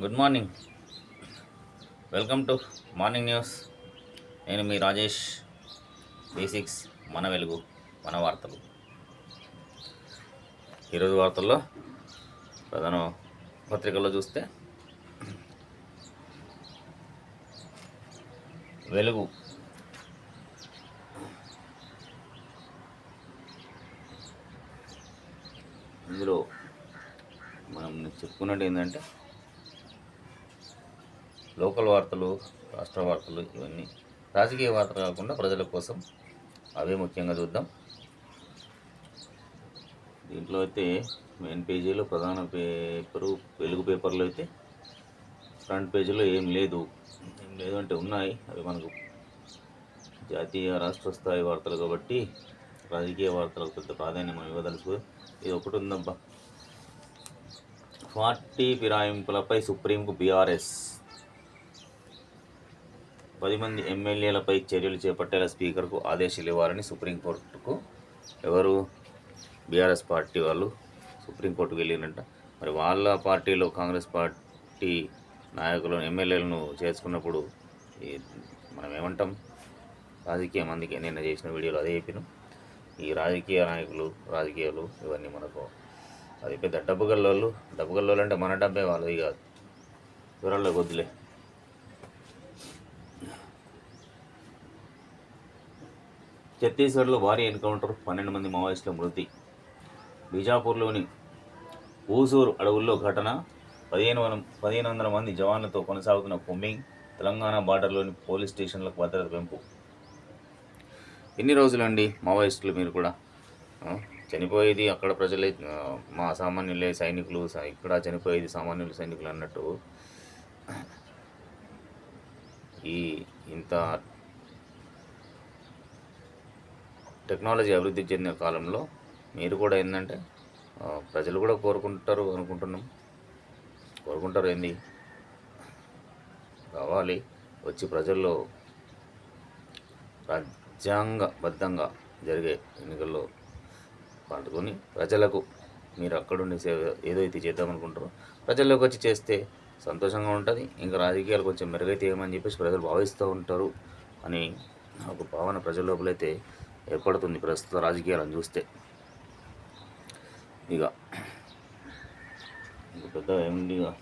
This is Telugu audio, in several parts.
Good morning. Welcome to morning news. నేను మీ రాజేష్. బేసిక్స్ మన వెలుగు మన వార్తలు. ఈరోజు వార్తల్లో ప్రధాన పత్రికల్లో చూస్తే వెలుగు. ఇందులో మనం చెప్పుకున్నట్టు ఏంటంటే లోకల్ వార్తలు రాష్ట్ర వార్తలు ఇవన్నీ. రాజకీయ వార్తలు కాకుండా ప్రజల కోసం అవే ముఖ్యంగా చూద్దాం. దీంట్లో అయితే మెయిన్ పేజీలో ప్రధాన పేపరు వెలుగు పేపర్లో అయితే ఫ్రంట్ పేజీలో ఏం లేదు. ఏం లేదు అంటే ఉన్నాయి. అవి మనకు జాతీయ రాష్ట్ర స్థాయి వార్తలు కాబట్టి రాజకీయ వార్తలకు పెద్ద ప్రాధాన్యం మనం ఇవ్వదలుచుకో. ఇది ఒకటి ఉందబ్బా. Party ఫిరాయింపులపై సుప్రీంకు BRS. పది మంది ఎమ్మెల్యేలపై చర్యలు చేపట్టేలా స్పీకర్కు ఆదేశాలు ఇవ్వాలని సుప్రీంకోర్టుకు ఎవరు? బీఆర్ఎస్ పార్టీ వాళ్ళు సుప్రీంకోర్టుకు వెళ్ళిరంట మరి వాళ్ళ పార్టీలో కాంగ్రెస్ పార్టీ నాయకులను ఎమ్మెల్యేలను చేసుకున్నప్పుడు ఈ మనం ఏమంటాం? రాజకీయం అందుకే నిన్న చేసిన వీడియోలో అదే చెప్పిన. ఈ రాజకీయ నాయకులు రాజకీయాలు ఇవన్నీ మనకు అది పెద్ద డబ్బు గల్లోళ్ళు డబ్బు గల్లోళ్ళు అంటే మన డబ్బే వాళ్ళది కాదు. వివరాల్లో వద్దులే. ఛత్తీస్గఢ్లో భారీ ఎన్కౌంటర్ పన్నెండు మంది మావోయిస్టుల మృతి. బీజాపూర్లోని ఊసూరు అడవుల్లో ఘటన పదిహేను వందల పదిహేను వందల మంది జవాన్లతో కొనసాగుతున్న కొమ్మింగ్ తెలంగాణ బార్డర్లోని పోలీస్ స్టేషన్లకు భద్రత పెంపు. ఎన్ని రోజులండి మావోయిస్టులు మీరు కూడా? చనిపోయేది అక్కడ ప్రజలే మా సామాన్యులే సైనికులు ఇక్కడ చనిపోయేది సామాన్యులు సైనికులు అన్నట్టు ఈ ఇంత టెక్నాలజీ అభివృద్ధి చెందిన కాలంలో మీరు కూడా ఏంటంటే ప్రజలు కూడా కోరుకుంటారు అనుకుంటున్నాం. కోరుకుంటారు ఏంది? కావాలి వచ్చి ప్రజల్లో రాజ్యాంగబద్ధంగా జరిగే ఎన్నికల్లో పాల్గొని ప్రజలకు మీరు అక్కడుండి సేవ ఏదైతే చేద్దామనుకుంటారో ప్రజల్లోకి వచ్చి చేస్తే సంతోషంగా ఉంటుంది. ఇంకా రాజకీయాలు కొంచెం మెరుగైతే ఏమని చెప్పేసి ప్రజలు భావిస్తూ ఉంటారు అని ఒక భావన ప్రజల లోపలైతే ఏర్పడుతుంది ప్రస్తుత రాజకీయాలను చూస్తే. ఇక పెద్ద ఏముంది ఇక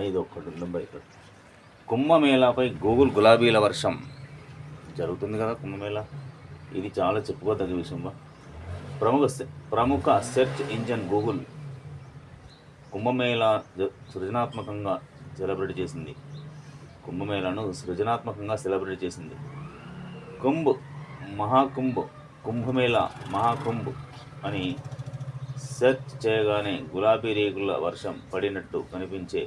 ఇది ఒక్కటి ఉంది ఇక్కడ. కుంభమేళాపై గూగుల్ గులాబీల వర్షం. జరుగుతుంది కదా కుంభమేళా? ఇది చాలా చెప్పుకోదగ్గ విషయం ప్రముఖ సె- ప్రముఖ సెర్చ్ ఇంజన్ గూగుల్ కుంభమేళా సృజనాత్మకంగా సెలబ్రేట్ చేసింది. కుంభమేళాను సృజనాత్మకంగా సెలబ్రేట్ చేసింది. కుంభ్ మహాకుంభ్ కుంభమేళా మహాకుంభ్ అని సెర్చ్ చేయగానే గులాబీ రేకుల వర్షం పడినట్టు కనిపించే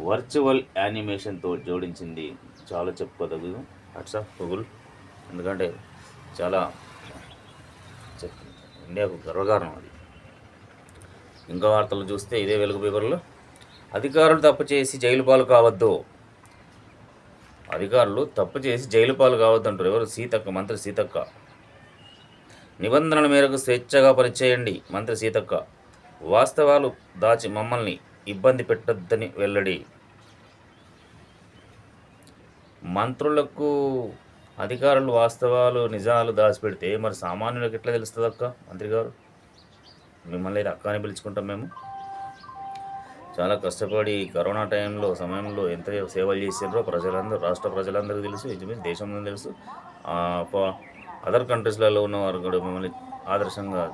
వర్చువల్ యానిమేషన్తో జోడించింది. చాలా చెప్పుకోదగ్గదు వాట్సాప్ గూగుల్ ఎందుకంటే చాలా ఇండియాకు గర్వకారణం అది. ఇంకా వార్తలు చూస్తే ఇదే వెలుగు పేపర్లో. అధికారులు తప్పు చేసి జైలు పాలు కావద్దు. అధికారులు తప్పు చేసి జైలు పాలు కావద్దంటారు. ఎవరు? సీతక్క మంత్రి సీతక్క. నిబంధనల మేరకు స్వేచ్ఛగా పనిచేయండి మంత్రి సీతక్క. వాస్తవాలు దాచి మమ్మల్ని ఇబ్బంది పెట్టొద్దని వెల్లడి. మంత్రులకు అధికారులు వాస్తవాలు నిజాలు దాచిపెడితే మరి సామాన్యులకు ఎట్లా తెలుస్తుంది అక్క మంత్రి గారు మిమ్మల్ని అయితే అక్క అని పిలుచుకుంటాం మేము. చాలా కష్టపడి కరోనా టైంలో సమయంలో ఎంత సేవలు చేసిండ్రో ప్రజలందరూ రాష్ట్ర ప్రజలందరికీ తెలుసు ఇంచుమించు దేశంలో తెలుసు. అదర్ కంట్రీస్లలో ఉన్నవారు కూడా మిమ్మల్ని ఆదర్శంగా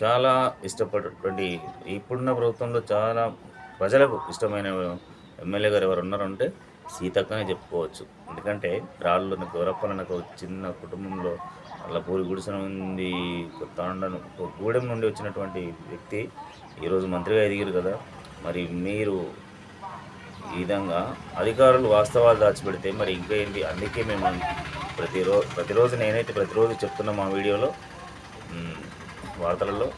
చాలా ఇష్టపడేటువంటి ఇప్పుడున్న ప్రభుత్వంలో చాలా ప్రజలకు ఇష్టమైన ఎమ్మెల్యే గారు ఎవరు ఉన్నారంటే సీతక్కనే చెప్పుకోవచ్చు. ఎందుకంటే రాళ్ళు నాకు గౌరప్పన నాకు చిన్న కుటుంబంలో అలా పూరి గుడిసెన ఉంది తాండను గూడెం నుండి వచ్చినటువంటి వ్యక్తి ఈరోజు మంత్రిగా ఎదిగారు కదా. మరి మీరు ఈ విధంగా అధికారులు వాస్తవాలు దాచిపెడితే మరి ఇంకా ఏంటి? అందుకే మేము ప్రతిరోజు ప్రతిరోజు నేనైతే ప్రతిరోజు చెప్తున్నా మా వీడియోలో. వార్తలలో.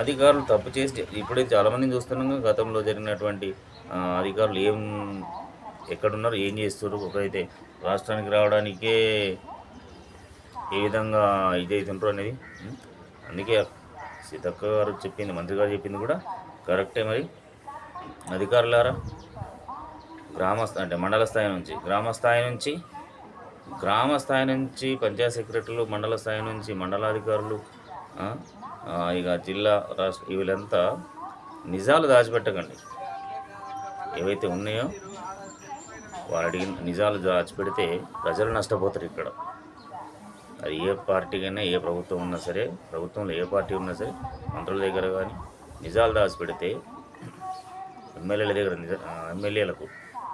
అధికారులు తప్పు చేసి ఇప్పుడే చాలామందిని చూస్తున్నాం గతంలో జరిగినటువంటి అధికారులు ఏం ఎక్కడున్నారు ఏం చేస్తున్నారు ఒకరైతే రాష్ట్రానికి రావడానికే ఏ విధంగా ఇదైతే అనేది అందుకే సీతక్క గారు చెప్పింది మంత్రి గారు చెప్పింది కూడా కరెక్టే మరి. అధికారులారా గ్రామ అంటే మండల స్థాయి నుంచి గ్రామ స్థాయి నుంచి గ్రామ స్థాయి నుంచి పంచాయత్ సెక్రటరీలు మండల స్థాయి నుంచి మండలాధికారులు ఇక జిల్లా రాష్ట్ర వీళ్ళంతా నిజాలు దాచిపెట్టకండి. ఏవైతే ఉన్నాయో వారు అడిగిన నిజాలు దాచిపెడితే ప్రజలు నష్టపోతారు ఇక్కడ. అది ఏ పార్టీకైనా ఏ ప్రభుత్వం ఉన్నా సరే ప్రభుత్వంలో ఏ పార్టీ ఉన్నా సరే మంత్రుల దగ్గర కానీ నిజాలు దాచిపెడితే ఎమ్మెల్యేల దగ్గర నిజ ఎమ్మెల్యేలకు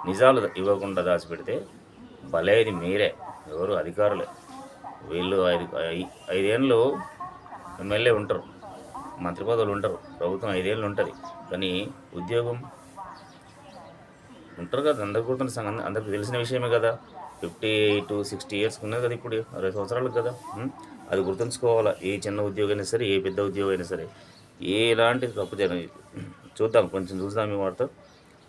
నిజాలు ఇవ్వకుండా దాచిపెడితే బలేది మీరే. ఎవరు అధికారులే. వీళ్ళు ఐదు ఐదేళ్ళు ఎమ్మెల్యే ఉంటారు. మంత్రి పదవులు ఉంటారు. ప్రభుత్వం ఐదేళ్ళు ఉంటుంది. కానీ ఉద్యోగం ఉంటారు కదా అందరికీ అందరికీ తెలిసిన విషయమే కదా. ఫిఫ్టీ టు సిక్స్టీ ఇయర్స్ ఉన్నది కదా ఇప్పుడు అరవై సంవత్సరాలు కదా. అది గుర్తుంచుకోవాలా ఏ చిన్న ఉద్యోగం అయినా సరే ఏ పెద్ద ఉద్యోగం అయినా సరే ఎలాంటి తప్పు జరగదు చూద్దాం కొంచెం చూద్దాం ఈ వార్త.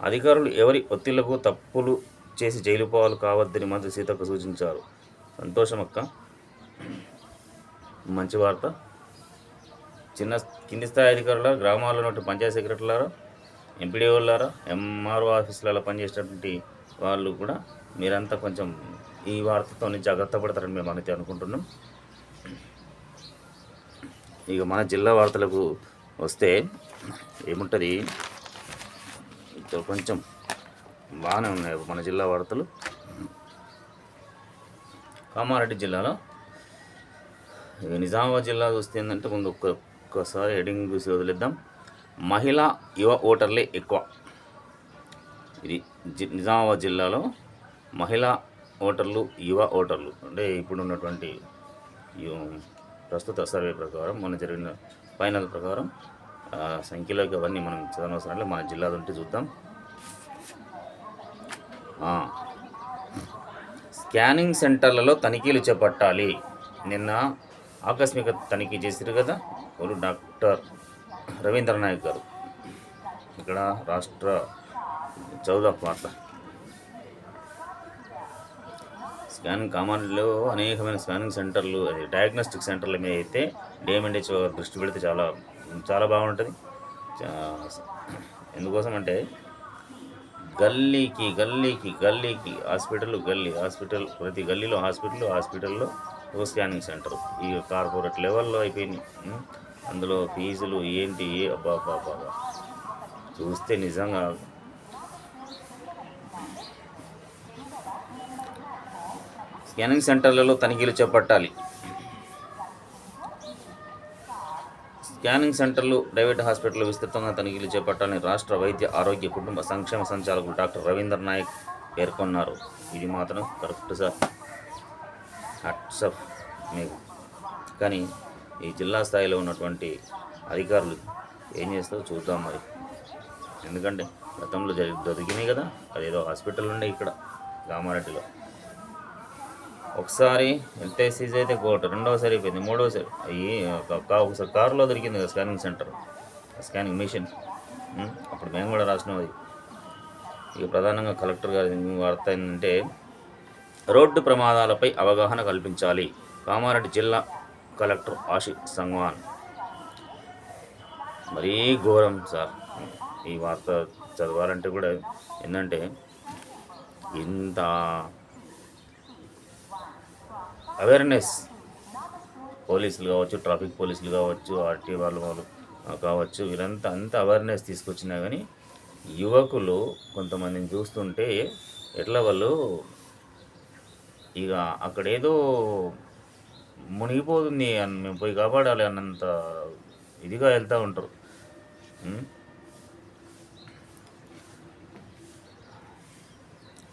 అధికారులు ఎవరి ఒత్తిళ్ళకు తప్పులు చేసి జైలు పోవాలి కావద్దని మంత్రి సీతక్క సూచించారు. సంతోషం అక్క. మంచి వార్త. చిన్న కింది స్థాయి అధికారుల గ్రామాల్లో ఉన్నటువంటి పంచాయతీ సెక్రటరీలారా ఎంపీడీఓలారా ఎంఆర్ఓ ఆఫీసులలో పనిచేసినటువంటి వాళ్ళు కూడా మీరంతా కొంచెం ఈ వార్తతో జాగ్రత్త పడతారని మేము అయితే అనుకుంటున్నాం. ఇక మన జిల్లా వార్తలకు వస్తే ఏముంటుంది? ఇప్పుడు కొంచెం బాగానే ఉన్నాయి మన జిల్లా వార్తలు. కామారెడ్డి జిల్లాలో ఇక నిజామాబాద్ జిల్లా చూస్తే ఏంటంటే ముందు ఒక్కొక్కసారి హెడింగ్ చూసి వదిలేద్దాం. మహిళా యువ ఓటర్లే ఎక్కువ. ఇది నిజామాబాద్ జిల్లాలో మహిళా ఓటర్లు యువ ఓటర్లు అంటే ఇప్పుడు ఉన్నటువంటి ప్రస్తుత సర్వే ప్రకారం మొన్న జరిగిన ఫైనల్ ప్రకారం సంఖ్యలోకి అవన్నీ మనం చదవనవసరం మన జిల్లాలో ఉంటే చూద్దాం. స్కానింగ్ సెంటర్లలో తనిఖీలు చేపట్టాలి. నిన్న ఆకస్మిక తనిఖీ చేశారు కదా ఎవరు డాక్టర్ రవీంద్రనాయక్ గారు. ఇక్కడ రాష్ట్ర చదువుదాం వార్త. స్కానింగ్ కామన్లో అనేకమైన స్కానింగ్ సెంటర్లు అది డయాగ్నోస్టిక్ సెంటర్ల మీద అయితే డిఎంఎన్హెచ్ దృష్టి పెడితే చాలా చాలా బాగుంటుంది. ఎందుకోసం అంటే గల్లీకి గల్లీకి గల్లీకి హాస్పిటల్ గల్లీ హాస్పిటల్ ప్రతి గల్లీలో హాస్పిటల్ హాస్పిటల్లో ఒక స్కానింగ్ సెంటర్. ఈ కార్పొరేట్ లెవెల్లో అయిపోయినాయి. అందులో ఫీజులు ఏంటి? ఏ అబ్బా అబ్బా అబ్బా అబ్బా. చూస్తే నిజంగా స్కానింగ్ సెంటర్లలో తనిఖీలు చేపట్టాలి. స్కానింగ్ సెంటర్లు ప్రైవేట్ హాస్పిటల్ విస్తృతంగా తనిఖీలు చేపట్టాలని రాష్ట్ర వైద్య ఆరోగ్య కుటుంబ సంక్షేమ సంచాలకులు డాక్టర్ రవీంద్ర నాయక్ పేర్కొన్నారు. ఇది మాత్రం కరెక్ట్ సార్. హట్సప్ మీకు కానీ ఈ జిల్లా స్థాయిలో ఉన్నటువంటి అధికారులు ఏం చేస్తారో చూద్దాం మరి. ఎందుకంటే గతంలో జరిగి దొరికినాయి కదా. అదేదో హాస్పిటల్ ఉండే ఇక్కడ కామారెడ్డిలో. ఒకసారి హెల్త్ సీజ్ అయితే కోట రెండోసారి అయిపోయింది మూడోసారి అయ్యి కా- ఒకసారి కారులో దొరికింది కదా స్కానింగ్ సెంటర్ స్కానింగ్ మిషన్. అప్పుడు మేము కూడా రాసినాం అది. ఇక ప్రధానంగా కలెక్టర్ గారి వార్త ఏంటంటే రోడ్డు ప్రమాదాలపై అవగాహన కల్పించాలి. కామారెడ్డి జిల్లా కలెక్టర్ ఆశిష్ సంగ్వాన్ మరీ ఘోరం సార్. ఈ వార్త చదవాలంటే కూడా ఏంటంటే ఇంత అవేర్నెస్ పోలీసులు కావచ్చు ట్రాఫిక్ పోలీసులు కావచ్చు ఆర్టీ వాళ్ళు వాళ్ళు కావచ్చు వీరంతా అంత అవేర్నెస్ తీసుకొచ్చినా కానీ యువకులు కొంతమందిని చూస్తుంటే ఎట్లా వాళ్ళు ఇక అక్కడ ఏదో మునిగిపోతుంది అని మేము పోయి కాపాడాలి అన్నంత ఇదిగా వెళ్తూ ఉంటారు.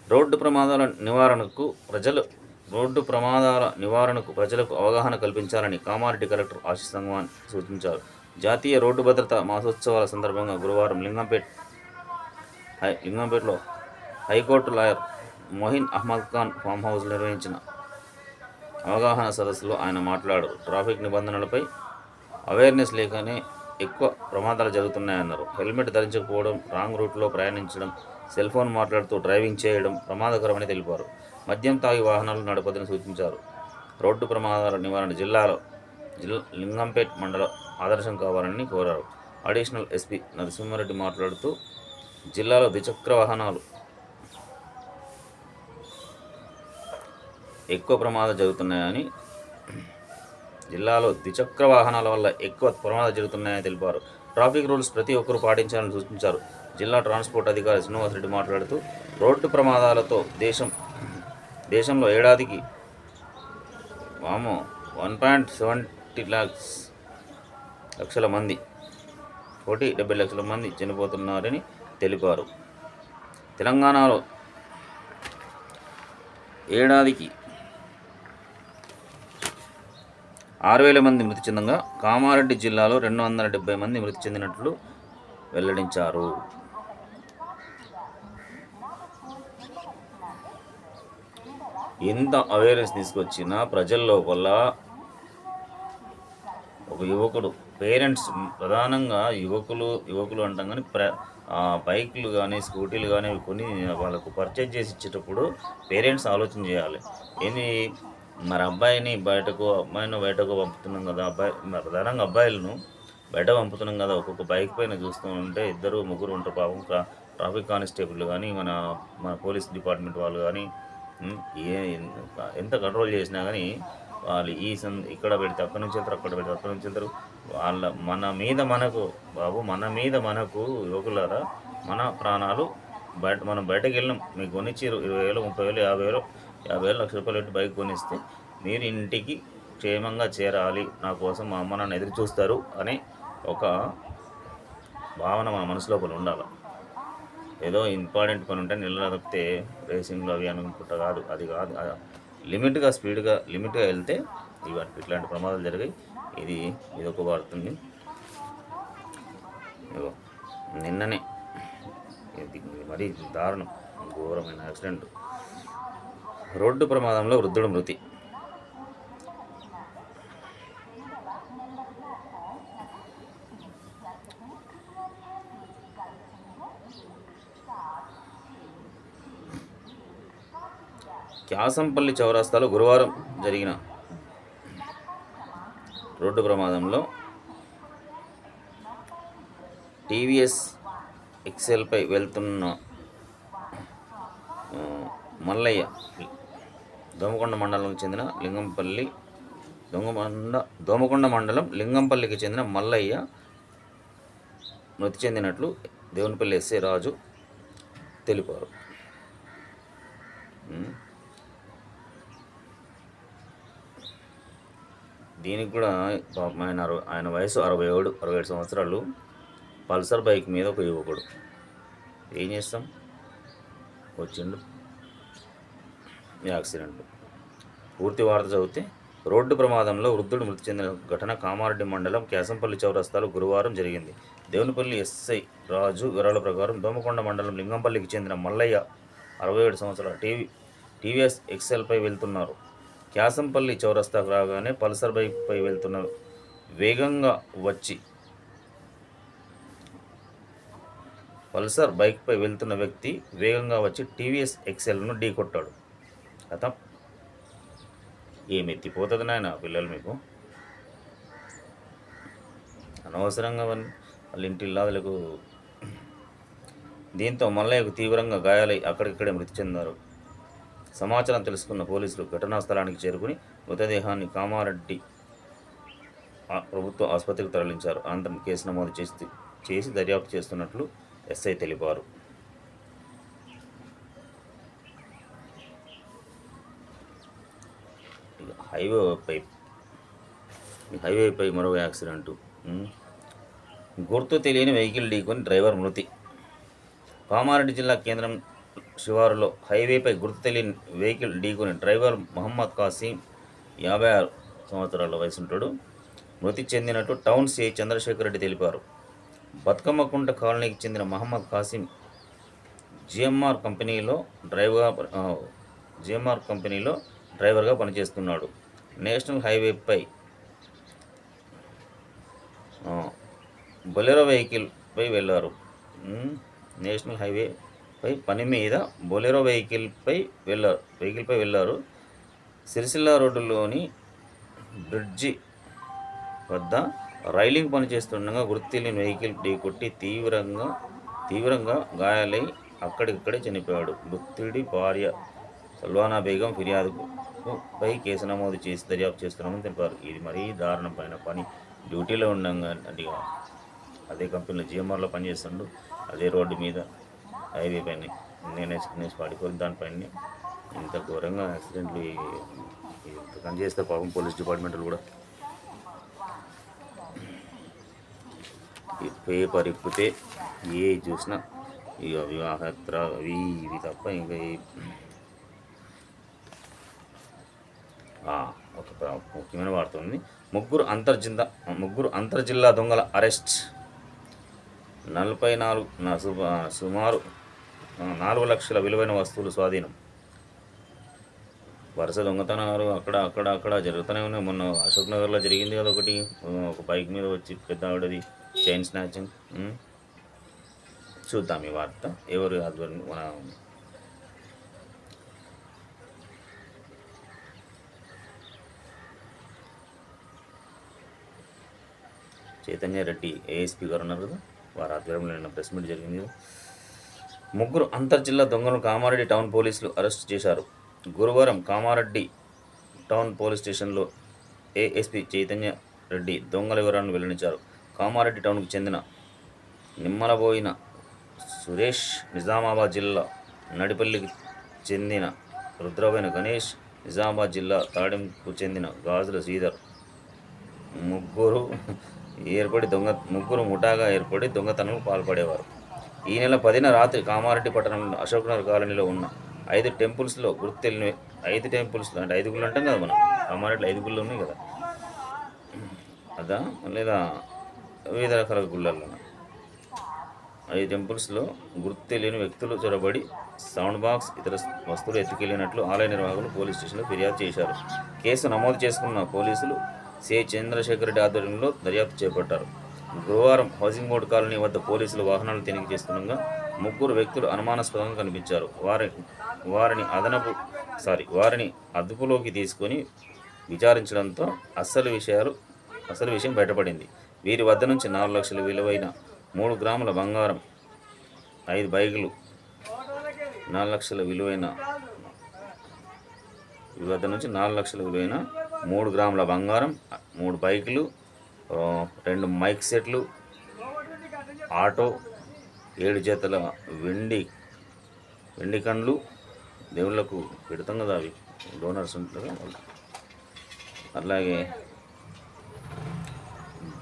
రోడ్డు ప్రమాదాల నివారణకు ప్రజలు రోడ్డు ప్రమాదాల నివారణకు ప్రజలకు అవగాహన కల్పించాలని కామారెడ్డి కలెక్టర్ ఆశిష్ సంగ్వాన్ సూచించారు. జాతీయ రోడ్డు భద్రత మాసోత్సవాల సందర్భంగా గురువారం లింగంపేట్ హై లింగంపేటలో high court lawyer Mohin Ahmed Khan farm house నిర్వహించిన అవగాహన సదస్సులో ఆయన మాట్లాడారు. ట్రాఫిక్ నిబంధనలపై అవేర్నెస్ లేకనే ఎక్కువ ప్రమాదాలు జరుగుతున్నాయన్నారు. హెల్మెట్ ధరించకపోవడం రాంగ్ రూట్లో ప్రయాణించడం సెల్ ఫోన్ మాట్లాడుతూ డ్రైవింగ్ చేయడం ప్రమాదకరమని తెలిపారు. మద్యం తాగి వాహనాలు నడపదని సూచించారు. రోడ్డు ప్రమాదాల నివారణ జిల్లాలో జిల్లా లింగంపేట్ మండలం ఆదర్శం కావాలని కోరారు. అడిషనల్ ఎస్పీ నరసింహారెడ్డి మాట్లాడుతూ జిల్లాలో ద్విచక్ర వాహనాలు ఎక్కువ ప్రమాదాలు జరుగుతున్నాయని జిల్లాలో ద్విచక్ర వాహనాల వల్ల ఎక్కువ ప్రమాదాలు జరుగుతున్నాయని తెలిపారు. ట్రాఫిక్ రూల్స్ ప్రతి ఒక్కరూ పాటించాలని సూచించారు. జిల్లా ట్రాన్స్పోర్ట్ అధికారి శ్రీనివాసరెడ్డి మాట్లాడుతూ రోడ్డు ప్రమాదాలతో దేశం దేశంలో ఏడాదికి వామో వన్ పాయింట్ సెవెంటీ ల్యాక్స్ లక్షల మంది కోటి డెబ్బై లక్షల మంది చనిపోతున్నారని తెలిపారు. తెలంగాణలో ఏడాదికి ఆరు వేల మంది మృతి చెందగా కామారెడ్డి జిల్లాలో రెండు వందల డెబ్బై మంది మృతి చెందినట్లు వెల్లడించారు. ఎంత అవేర్నెస్ తీసుకొచ్చినా ప్రజల్లో వల్ల ఒక యువకుడు పేరెంట్స్ ప్రధానంగా యువకులు యువకులు అంటాం కానీ ప్ర బైక్లు బైకులు కానీ స్కూటీలు కానీ కొన్ని వాళ్ళకు పర్చేజ్ చేసి ఇచ్చేటప్పుడు పేరెంట్స్ ఆలోచన చేయాలి. ఏంది? మరి అబ్బాయిని బయటకు అమ్మాయిని బయటకు పంపుతున్నాం కదా అబ్బాయి ప్రధానంగా అబ్బాయిలను బయట పంపుతున్నాం కదా ఒక్కొక్క బైక్ పైన చూస్తూ ఉంటే ఇద్దరు ముగ్గురు ఉంటారు పాపం ట్రాఫిక్ కానిస్టేబుల్ కానీ మన మన పోలీస్ డిపార్ట్మెంట్ వాళ్ళు కానీ ఏ ఎంత కంట్రోల్ చేసినా కానీ వాళ్ళు ఈ సం ఇక్కడ పెడితే అక్కడ నుంచి వెళ్తారు అక్కడ పెడితే అక్కడ నుంచి వెళ్తారు. వాళ్ళ మన మీద మనకు బాబు మన మీద మనకు యువకులారా మన ప్రాణాలు బయట మనం బయటకు వెళ్ళినాం. మీకు కొనిచ్చి ఇరవై వేలు ముప్పై వేలు యాభై వేలు యాభై వేలు లక్ష రూపాయలు పెట్టి బైక్ కొనిస్తే మీరు ఇంటికి క్షేమంగా చేరాలి. నా కోసం మా అమ్మ నన్ను ఎదురు చూస్తారు అనే ఒక భావన మన మనసు లోపల ఉండాలి. ఏదో ఇంపార్టెంట్ పని ఉంటే నిలదొక్కితే రేసింగ్లో అవి అనుకుంటా కాదు అది కాదు. అది లిమిట్గా స్పీడ్గా లిమిట్గా వెళ్తే ఇవన్నీ ఇట్లాంటి ప్రమాదాలు జరిగాయి. ఇది ఇది ఒక వాడుతుంది ఇగో నిన్ననే ఇది మరీ దారుణం ఘోరమైన యాక్సిడెంట్. రోడ్డు ప్రమాదంలో వృద్ధుడు మృతి. క్యాసంపల్లి చౌరాస్తాలో గురువారం జరిగిన రోడ్డు ప్రమాదంలో టీవీఎస్ ఎక్సెల్పై వెళ్తున్న మల్లయ్య దోమకొండ మండలానికి చెందిన లింగంపల్లి దొంగమండ దోమకొండ మండలం లింగంపల్లికి చెందిన మల్లయ్య మృతి చెందినట్లు దేవునిపల్లి ఎస్ఏ రాజు తెలిపారు. దీనికి కూడా పాపం ఆయన అరవై ఆయన వయసు అరవై ఏడు అరవై ఏడు సంవత్సరాలు పల్సర్ బైక్ మీద ఒక యువకుడు. ఏం చేస్తాం? వచ్చిండు. యాక్సిడెంట్. పూర్తి వార్త చదివితే రోడ్డు ప్రమాదంలో వృద్ధుడు మృతి చెందిన ఘటన కామారెడ్డి మండలం కేసంపల్లి చౌరస్తాలో గురువారం జరిగింది. దేవునిపల్లి ఎస్ఐ రాజు వివరాల ప్రకారం దోమకొండ మండలం లింగంపల్లికి చెందిన మల్లయ్య అరవై ఏడు సంవత్సరాల టీవీ టీవీఎస్ ఎక్సెల్పై వెళ్తున్నారు. క్యాసంపల్లి చౌరస్తాకు రాగానే పల్సర్ బైక్పై వెళ్తున్న వేగంగా వచ్చి పల్సర్ బైక్పై వెళ్తున్న వ్యక్తి వేగంగా వచ్చి టీవీఎస్ ఎక్సెల్ను ఢీకొట్టాడు కథ ఏమి ఎత్తిపోతుంది నాయన పిల్లలు మీకు? అనవసరంగా వాళ్ళ ఇంటి ఇల్లాదులకు దీంతో మల్లయ్యకు తీవ్రంగా గాయాలై అక్కడిక్కడే మృతి చెందారు. సమాచారం తెలుసుకున్న పోలీసులు ఘటనా స్థలానికి చేరుకుని మృతదేహాన్ని కామారెడ్డి ప్రభుత్వ ఆసుపత్రికి తరలించారు. అనంతరం కేసు నమోదు చేసి చేసి దర్యాప్తు చేస్తున్నట్లు ఎస్ఐ తెలిపారు. హైవేపై హైవేపై మరో యాక్సిడెంట్. గుర్తు తెలియని వెహికల్ ఢీకొని డ్రైవర్ మృతి. కామారెడ్డి జిల్లా కేంద్రం శివారులో హైవేపై గుర్తు తెలియని వెహికల్ ఢీకొని డ్రైవర్ మహమ్మద్ కాసిం యాభై ఆరు సంవత్సరాల వయసుంటాడు. మృతి చెందినట్టు టౌన్ సిఐ చంద్రశేఖర్ రెడ్డి తెలిపారు. బతుకమ్మకుంట కాలనీకి చెందిన మహమ్మద్ కాసిం జిఎంఆర్ కంపెనీలో డ్రైవర్గా జిఎంఆర్ కంపెనీలో డ్రైవర్గా పనిచేస్తున్నాడు. నేషనల్ హైవేపై బొలెరో వెహికల్పై వెళ్ళారు నేషనల్ హైవే పై పని మీద బొలెరో వెహికల్పై వెళ్ళారు వెహికల్పై వెళ్ళారు సిరిసిల్ల రోడ్డులోని బ్రిడ్జి వద్ద రైలింగ్ పని చేస్తుండగా గుర్తిలేని వెహికల్ ఢీకొట్టి తీవ్రంగా తీవ్రంగా గాయాలై అక్కడిక్కడే చనిపోయాడు. మృతుడి భార్య సల్వానా బేగం ఫిర్యాదుకు పై కేసు నమోదు చేసి దర్యాప్తు చేస్తున్నామని తెలిపారు. ఇది మరీ దారుణం పైన. పని డ్యూటీలో ఉండగా అంటే అదే కంపెనీలో జిఎంఆర్లో పనిచేస్తుండు. అదే రోడ్డు మీద హైవే పైన నేనే నేసి పడిపోయి దానిపైన ఇంత ఘోరంగా యాక్సిడెంట్లు ఇంత పని చేస్తే పాపం పోలీస్ డిపార్ట్మెంట్లు కూడా. ఈ పేపర్ ఇప్పితే ఏ చూసినా ఇక వివాహత్ర అవి ఇవి తప్ప ఇంకా ఒక ముఖ్యమైన వార్త ఉంది. ముగ్గురు అంతర్జిల్లా ముగ్గురు అంతర్జిల్లా దొంగల అరెస్ట్. నలభై నాలుగు సుమారు నాలుగు లక్షల విలువైన వస్తువులు స్వాధీనం. వరుస దొంగతనాలు అక్కడ అక్కడ అక్కడ జరుగుతూనే ఉన్నాయి. మొన్న అశోక్ నగర్లో జరిగింది కదా ఒకటి. ఒక బైక్ మీద వచ్చి పెద్ద ఆవిడది చైన్ స్నాచింగ్. చూద్దాం ఈ వార్త. ఎవరు ఆధ్వర్యం మన చైతన్య రెడ్డి ఏఎస్పీ గారు ఉన్నారు కదా. వారి ఆధ్వర్యంలో నిన్న ప్రెస్ మీట్ జరిగింది. కదా. ముగ్గురు అంతర్జిల్లా దొంగలను కామారెడ్డి టౌన్ పోలీసులు అరెస్ట్ చేశారు. గురువారం కామారెడ్డి టౌన్ పోలీస్ స్టేషన్లో ఏఎస్పీ చైతన్య రెడ్డి దొంగల వివరాలను వెల్లడించారు. కామారెడ్డి టౌన్కు చెందిన నిమ్మలబోయిన సురేష్ నిజామాబాద్ జిల్లా నడిపల్లికి చెందిన రుద్రమైన గణేష్ నిజామాబాద్ జిల్లా తాడెంకు చెందిన గాజుల శ్రీధర్. ముగ్గురు ఏర్పడి దొంగ ముగ్గురు ముఠాగా ఏర్పడి దొంగతనం పాల్పడేవారు. ఈ నెల పదిన రాత్రి కామారెడ్డి పట్టణంలో అశోక్నగర్ కాలనీలో ఉన్న ఐదు టెంపుల్స్లో గుర్తెలిని ఐదు టెంపుల్స్ అంటే ఐదు గుళ్ళు అంటాం కదా మనం. కామారెడ్డిలో ఐదు గుళ్ళు ఉన్నాయి కదా. అదా? లేదా వివిధ రకాల గుళ్ళల్లో ఐదు టెంపుల్స్లో గుర్తెలియని వ్యక్తులు చొరబడి సౌండ్ బాక్స్ ఇతర వస్తువులు ఎత్తుకెళ్ళినట్లు ఆలయ నిర్వాహకులు పోలీస్ స్టేషన్లో ఫిర్యాదు చేశారు. కేసు నమోదు చేసుకున్న పోలీసులు సి. చంద్రశేఖర్ రెడ్డి ఆధ్వర్యంలో దర్యాప్తు చేపట్టారు. గురువారం హౌసింగ్ బోర్డు కాలనీ వద్ద పోలీసులు వాహనాలు తనిఖీ చేస్తుండగా ముగ్గురు వ్యక్తులు అనుమానాస్పదంగా కనిపించారు. వారి వారిని అదనపు సారీ వారిని అదుపులోకి తీసుకొని విచారించడంతో అసలు విషయాలు అసలు విషయం బయటపడింది. వీరి వద్ద నుంచి నాలుగు లక్షల విలువైన మూడు గ్రాముల బంగారం ఐదు బైకులు నాలుగు లక్షల విలువైన వీరి వద్ద నుంచి నాలుగు లక్షల విలువైన మూడు గ్రాముల బంగారం మూడు బైకులు రెండు మైక్ సెట్లు ఆటో ఏడు జతల వెండి వెండి కండ్లు దేవుళ్ళకు పెడతాం కదా అవి. డోనర్స్ ఉంటారు. అలాగే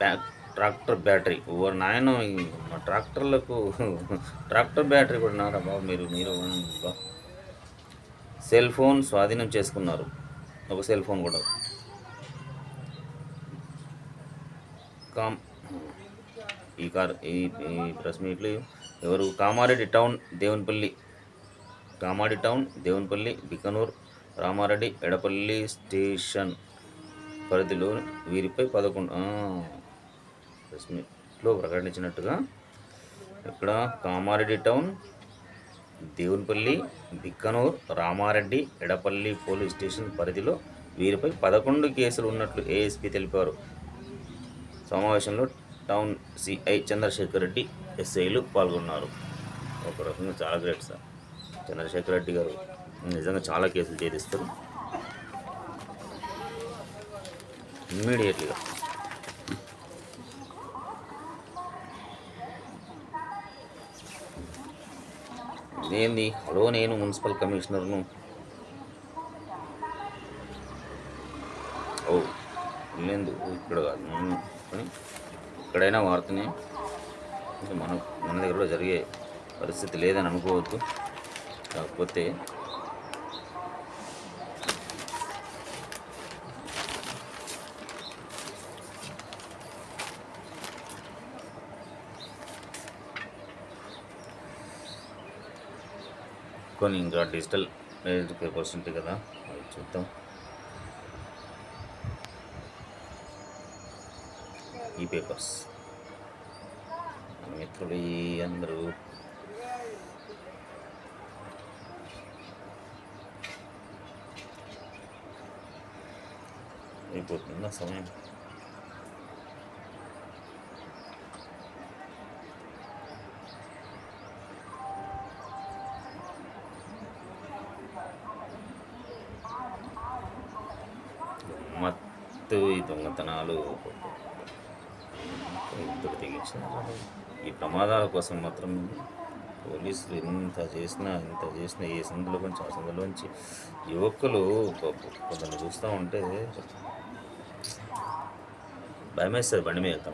బ్యాక్ ట్రాక్టర్ బ్యాటరీ. ఓ నాయన మా ట్రాక్టర్లకు ట్రాక్టర్ బ్యాటరీ కూడా నారా బాబు మీరు? మీరు సెల్ ఫోన్ స్వాధీనం చేసుకున్నారు. ఒక సెల్ ఫోన్ కూడా. కామ్ ఈ కార్ ఈ ప్రెస్ మీట్లు ఎవరు? Kamareddy town Devunipalli. Kamareddy town Devunipalli Bikanur Ramareddy Yedapalli station పరిధిలో వీరిపై పదకొండు ప్రెస్ మీట్లో ప్రకటించినట్టుగా ఇక్కడ Kamareddy town Devunipalli Bikkanur Ramareddy Yedapalli police station పరిధిలో వీరిపై పదకొండు కేసులు ఉన్నట్లు ఏఎస్పీ తెలిపారు. సమావేశంలో టౌన్ సిఐ చంద్రశేఖర్ రెడ్డి ఎస్ఐలు పాల్గొన్నారు. ఒక రకంగా చాలా గ్రేట్ సార్. చంద్రశేఖర్ రెడ్డి గారు నిజంగా చాలా కేసులు ఛేదిస్తారు. ఇమ్మీడియట్లీగా ఇదేంది హలో నేను మున్సిపల్ కమిషనర్ను. ఓ లేదు ఇక్కడ కాదు. కానీ ఎక్కడైనా వార్తని మన మన దగ్గర కూడా జరిగే పరిస్థితి లేదని అనుకోవద్దు. కాకపోతే కొన్ని ఇంకా డిజిటల్ పేపర్స్ ఉంటాయి కదా అవి చూద్దాం. ఈ పేపర్స్ మిత్రులు ఈ అందరూ అయిపోతుందా సమయం మత్తు ఈ దొంగతనాలు ఇంతకు తెగించారు ఈ ప్రమాదాల కోసం మాత్రం పోలీసులు ఎంత చేసినా ఎంత చేసినా ఏ సందులో నుంచి ఆ సందులోంచి యువకులు కొందరు చూస్తూ ఉంటే భయమేస్తుంది బండి మీద వెళ్తా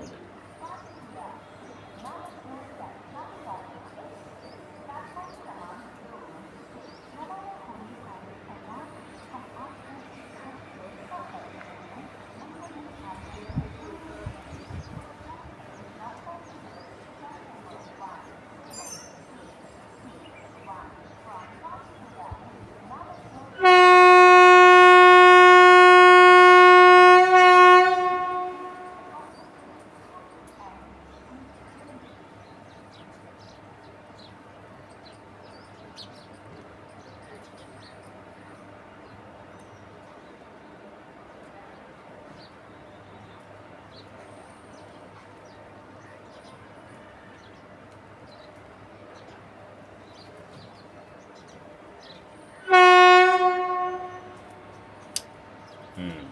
ఉమ్.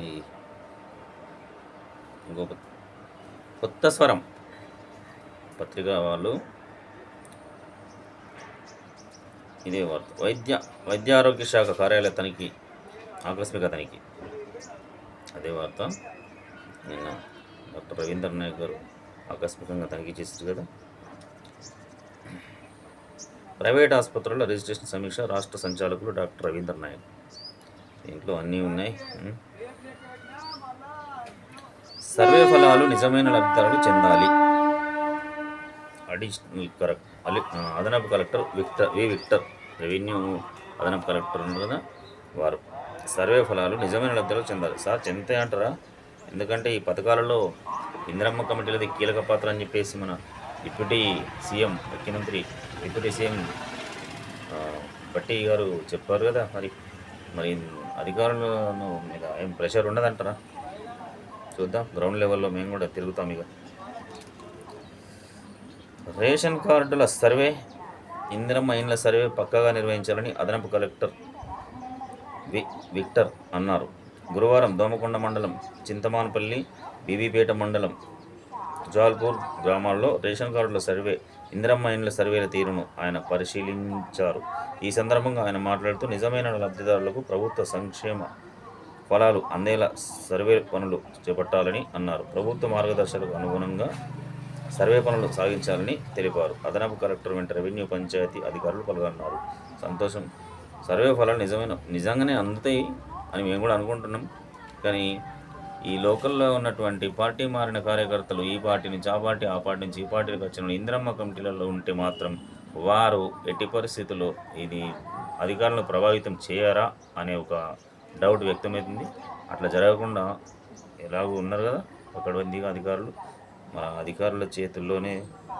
ఈ ఇంకో కొత్త స్వరం. పత్రిక వాళ్ళు. ఇదే వార్త వైద్య వైద్య ఆరోగ్య శాఖ కార్యాలయ తనిఖీ ఆకస్మిక తనిఖీ. అదే వార్త. నిన్న డాక్టర్ రవీంద్ర నాయక్ గారు ఆకస్మికంగా తనిఖీ చేశారు కదా. ప్రైవేట్ ఆసుపత్రుల రిజిస్ట్రేషన్ సమీక్ష రాష్ట్ర సంచాలకులు డాక్టర్ రవీంద్ర నాయక్. దీంట్లో అన్నీ ఉన్నాయి. సర్వే ఫలాలు నిజమైన లబ్ధిదారులు చెందాలి. Additional correct. అదనపు collector Victor V Victor revenue అదనపు కలెక్టర్ ఉన్నారు కదా? వారు. సర్వే ఫలాలు నిజమైన లబ్ధాలు చెందాలి. సార్ చెందితే అంటారా? ఎందుకంటే ఈ పథకాలలో ఇందిరమ్మ కమిటీలది కీలక పాత్ర అని చెప్పేసి మన డిప్యూటీ సీఎం ముఖ్యమంత్రి డిప్యూటీ సీఎం బట్టి గారు చెప్పారు కదా మరి. మరి అధికారులను మీద ఏం ప్రెషర్ ఉండదంటారా? చూద్దాం. గ్రౌండ్ లెవెల్లో మేము కూడా తిరుగుతాం ఇక. రేషన్ కార్డుల సర్వే ఇందిరమ్మ ఇండ్ల సర్వే పక్కాగా నిర్వహించాలని అదనపు కలెక్టర్ వి విక్టర్ అన్నారు. గురువారం దోమకొండ మండలం చింతమానపల్లి బీబీపేట మండలం జాల్పూర్ గ్రామాల్లో రేషన్ కార్డుల సర్వే ఇందిరమ్మ ఇండ్ల సర్వేల తీరును ఆయన పరిశీలించారు. ఈ సందర్భంగా ఆయన మాట్లాడుతూ నిజమైన లబ్ధిదారులకు ప్రభుత్వ సంక్షేమ ఫలాలు అందేలా సర్వే పనులు చేపట్టాలని అన్నారు. ప్రభుత్వ మార్గదర్శకాలకు అనుగుణంగా సర్వే పనులు సాగించాలని తెలిపారు. అదనపు కలెక్టర్ వెంట రెవెన్యూ పంచాయతీ అధికారులు పాల్గొన్నారు. సంతోషం. సర్వే ఫలాలు నిజమైన నిజంగానే అందుతాయి అని మేము కూడా అనుకుంటున్నాం. కానీ ఈ లోకల్లో ఉన్నటువంటి పార్టీ మారిన కార్యకర్తలు ఈ పార్టీ నుంచి ఆ పార్టీ ఆ పార్టీ నుంచి ఈ పార్టీకి వచ్చిన ఇందిరమ్మ కమిటీలలో ఉంటే మాత్రం వారు ఎట్టి పరిస్థితుల్లో ఇది అధికారులను ప్రభావితం చేయరా అనే ఒక డౌట్ వ్యక్తమవుతుంది. అట్లా జరగకుండా ఎలాగో ఉన్నారు కదా అక్కడ ఉంది అధికారులు. మన అధికారుల చేతుల్లోనే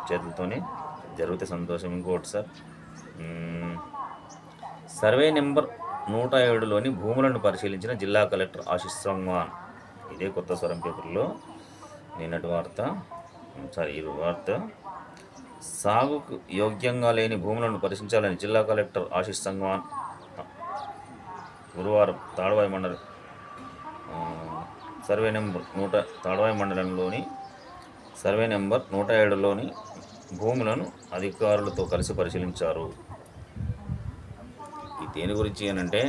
చేతులతోనే జరిగితే సంతోషం. ఇంకోటి సార్ సర్వే నెంబర్ నూట ఏడులోని భూములను పరిశీలించిన జిల్లా కలెక్టర్ ఆశిష్ సంగ్వాన్. ఇదే కొత్త స్వరం పేపర్లో నిన్నటి వార్త. సారీ ఈ వార్త. సాగుకు యోగ్యంగా లేని భూములను పరిశీలించాలని జిల్లా కలెక్టర్ ఆశిష్ సంగ్వాన్ గురువారం తాడవాయి మండలం సర్వే నెంబర్ నూట తాడవాయి మండలంలోని సర్వే నెంబర్ నూట ఏడులోని భూములను అధికారులతో కలిసి పరిశీలించారు. ఈ దేని గురించి ఏంటంటే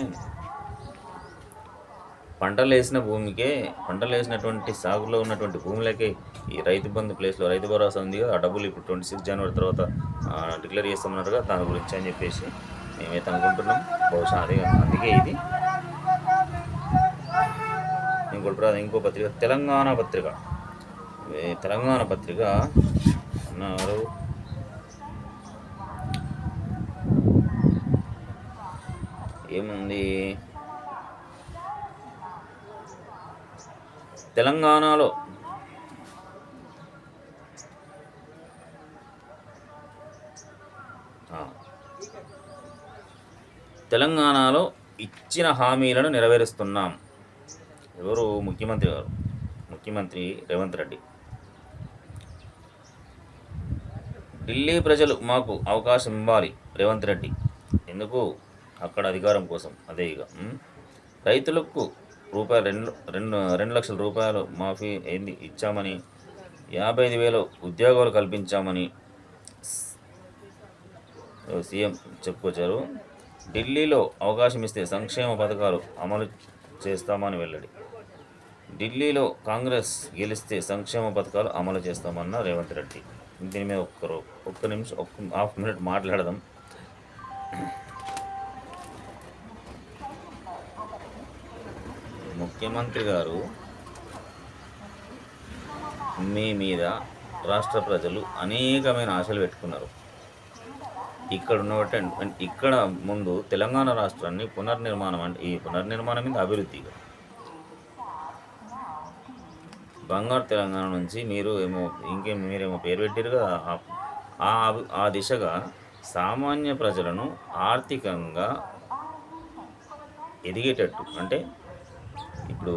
పంటలేసిన పంటలు వేసిన భూమికే పంటలు వేసినటువంటి సాగులో ఉన్నటువంటి భూములకే ఈ రైతు బంధు ప్లేస్లో రైతు భరోసా ఉంది ఆ డబ్బులు ఇప్పుడు ట్వంటీ సిక్స్ జనవరి తర్వాత డిక్లేర్ చేస్తామన్నారుగా దాని గురించి అని చెప్పేసి మేమైతే అనుకుంటున్నాం. బహుశా అదే అందుకే ఇది. ఇంకోటి రా ఇంకో పత్రిక తెలంగాణ పత్రిక. తెలంగాణ పత్రిక అన్నారు. ఏముంది? తెలంగాణలో తెలంగాణలో ఇచ్చిన హామీలను నెరవేరుస్తున్నాం. ఎవరు? ముఖ్యమంత్రి గారు. ముఖ్యమంత్రి రేవంత్ రెడ్డి. ఢిల్లీ ప్రజలు మాకు అవకాశం ఇవ్వాలి రేవంత్ రెడ్డి. ఎందుకు? అక్కడ అధికారం కోసం. అదే ఇక. రైతులకు రూపాయలు రెండు రెండు రెండు లక్షల రూపాయలు మాఫీ ఏంది? ఇచ్చామని యాభై ఐదు వేలు ఉద్యోగాలు కల్పించామని సీఎం చెప్పుకొచ్చారు. ఢిల్లీలో అవకాశం ఇస్తే సంక్షేమ పథకాలు అమలు చేస్తామని వెల్లడి. ఢిల్లీలో కాంగ్రెస్ గెలిస్తే సంక్షేమ పథకాలు అమలు చేస్తామన్న రేవంత్ రెడ్డి. దీని మీద ఒక్కరు ఒక్క నిమిషం ఒక్క హాఫ్ మినిట్ మాట్లాడదాం. ముఖ్యమంత్రి గారు మీ మీద రాష్ట్ర ప్రజలు అనేకమైన ఆశలు పెట్టుకున్నారు. ఇక్కడ ఉన్నటువంటి ఇక్కడ ముందు తెలంగాణ రాష్ట్రాన్ని పునర్నిర్మాణం అంటే ఈ పునర్నిర్మాణం మీద అభివృద్ధి బంగారు తెలంగాణ నుంచి మీరు ఏమో ఇంకేం మీరేమో పేరు పెట్టారుగా ఆ- ఆ ఆ దిశగా సామాన్య ప్రజలను ఆర్థికంగా ఎదిగేటట్టు అంటే ఇప్పుడు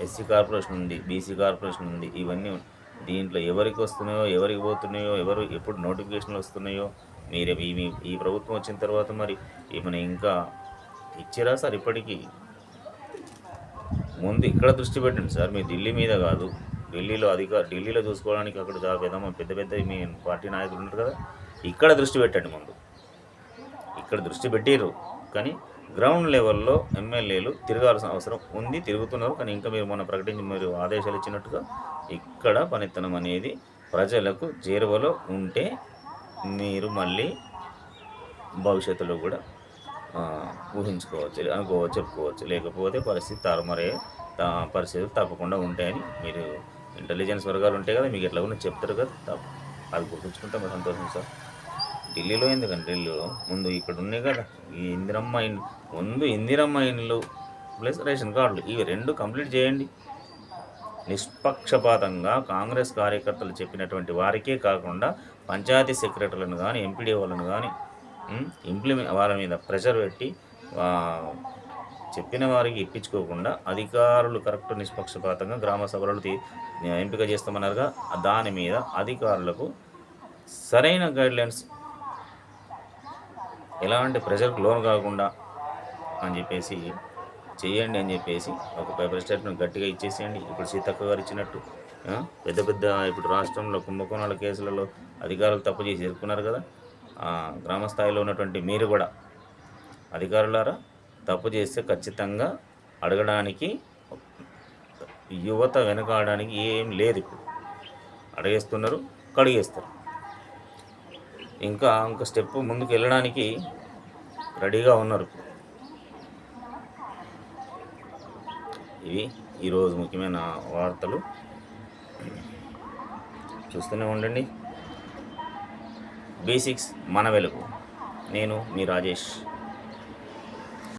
ఎస్సీ కార్పొరేషన్ ఉంది బీసీ కార్పొరేషన్ ఉంది ఇవన్నీ దీంట్లో ఎవరికి వస్తున్నాయో ఎవరికి పోతున్నాయో ఎవరు ఎప్పుడు నోటిఫికేషన్లు వస్తున్నాయో మీరు ఈ మీ- ఈ ప్రభుత్వం వచ్చిన తర్వాత మరి ఈమెను ఇంకా ఇచ్చిరా సార్ ఇప్పటికీ? ముందు ఇక్కడ దృష్టి పెట్టండి సార్ మీ ఢిల్లీ మీద కాదు. ఢిల్లీలో అధిక ఢిల్లీలో చూసుకోవడానికి అక్కడ చాలా పెద్ద పెద్ద పెద్ద మీ పార్టీ నాయకులు ఉంటారు కదా ఇక్కడ దృష్టి పెట్టండి ముందు. ఇక్కడ దృష్టి పెట్టిర్రు కానీ గ్రౌండ్ లెవెల్లో ఎమ్మెల్యేలు తిరగాల్సిన అవసరం ఉంది తిరుగుతున్నారు కానీ ఇంకా మీరు మొన్న ప్రకటించి మీరు ఆదేశాలు ఇచ్చినట్టుగా ఇక్కడ పనిత్తనం అనేది ప్రజలకు చేరువలో ఉంటే మీరు మళ్ళీ భవిష్యత్తులో కూడా ఊహించుకోవచ్చు అనుకోవచ్చు చెప్పుకోవచ్చు. లేకపోతే పరిస్థితి తరమరే పరిస్థితులు తప్పకుండా ఉంటాయని మీరు ఇంటెలిజెన్స్ వర్గాలు ఉంటాయి కదా మీకు ఎట్లా కూడా చెప్తారు కదా తప్ప. అది గుర్తుంచుకుంటే మరి సంతోషం సార్. ఢిల్లీలో ఎందుకంటే ఢిల్లీలో ముందు ఇక్కడ ఉన్నాయి కదా ఈ ఇందిరమ్మ ఇండ్లు ముందు ఇందిరమ్మ ఇండ్లు ప్లస్ రేషన్ కార్డులు. ఇవి రెండు కంప్లీట్ చేయండి. నిష్పక్షపాతంగా కాంగ్రెస్ కార్యకర్తలు చెప్పినటువంటి వారికే కాకుండా పంచాయతీ సెక్రటరీలను కానీ ఎంపీడీ వాళ్ళను కానీ ఇంప్లిమెంట్ వాళ్ళ మీద ప్రెషర్ పెట్టి చెప్పిన వారికి ఇప్పించుకోకుండా అధికారులు కరెక్ట్ నిష్పక్షపాతంగా గ్రామ సభలను తీ- ఎంపిక చేస్తామన్నారుగా. దాని మీద అధికారులకు సరైన గైడ్లైన్స్ ఎలాంటి ప్రెషర్కి లోన్ కాకుండా అని చెప్పేసి చేయండి అని చెప్పేసి ఒక పేపర్ స్టేట్మెంట్ గట్టిగా ఇచ్చేసేయండి. ఇప్పుడు సీతక్క గారు ఇచ్చినట్టు. పెద్ద పెద్ద ఇప్పుడు రాష్ట్రంలో కుంభకోణాల కేసులలో అధికారులు తప్పు చేసి ఎదుర్కొన్నారు కదా. గ్రామ స్థాయిలో ఉన్నటువంటి మీరు కూడా అధికారులారా తప్పు చేస్తే ఖచ్చితంగా అడగడానికి యువత వెనకాడడానికి ఏం లేదు ఇప్పుడు. అడిగేస్తున్నారు కడిగేస్తారు. ఇంకా ఇంకా స్టెప్ ముందుకు వెళ్ళడానికి రెడీగా ఉన్నారు ఇవి ఈరోజు ముఖ్యమైన వార్తలు. చూస్తూనే ఉండండి. బేసిక్స్ మన వెలుగు. నేను మీ రాజేష్.